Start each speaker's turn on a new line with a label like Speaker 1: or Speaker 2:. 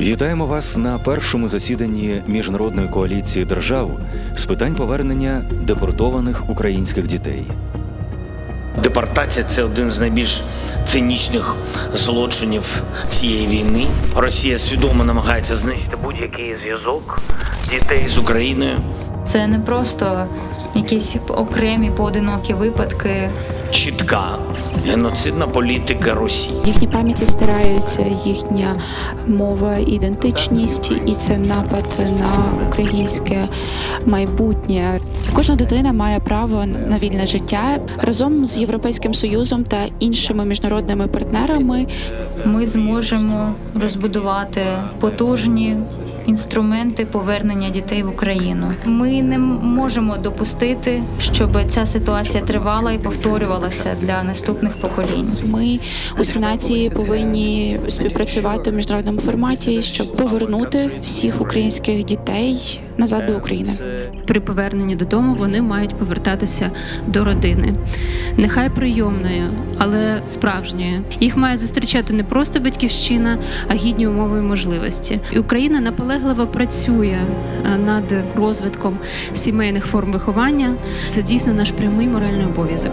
Speaker 1: Вітаємо вас на першому засіданні міжнародної коаліції держав з питань повернення депортованих українських дітей.
Speaker 2: Депортація це один з найбільш цинічних злочинів цієї війни. Росія свідомо намагається знищити будь-який зв'язок дітей з Україною.
Speaker 3: Це не просто якісь окремі поодинокі випадки.
Speaker 2: Чітка геноцидна політика Росії.
Speaker 4: Їхні пам'яті стираються, їхня мова, ідентичність, і це напад на українське майбутнє. Кожна дитина має право на вільне життя разом з Європейським Союзом та іншими міжнародними партнерами.
Speaker 3: Ми зможемо розбудувати потужні інструменти повернення дітей в Україну. Ми не можемо допустити, щоб ця ситуація тривала і повторювалася для наступних поколінь.
Speaker 4: Ми усі нації повинні співпрацювати в міжнародному форматі, щоб повернути всіх українських дітей назад до України.
Speaker 5: при поверненні додому вони мають повертатися до родини. Нехай прийомною, але справжньою. Їх має зустрічати не просто батьківщина, а гідні умови і можливості. І Україна наполегливо працює е, над розвитком сімейних форм виховання. Це дійсно наш прямий моральний обов'язок.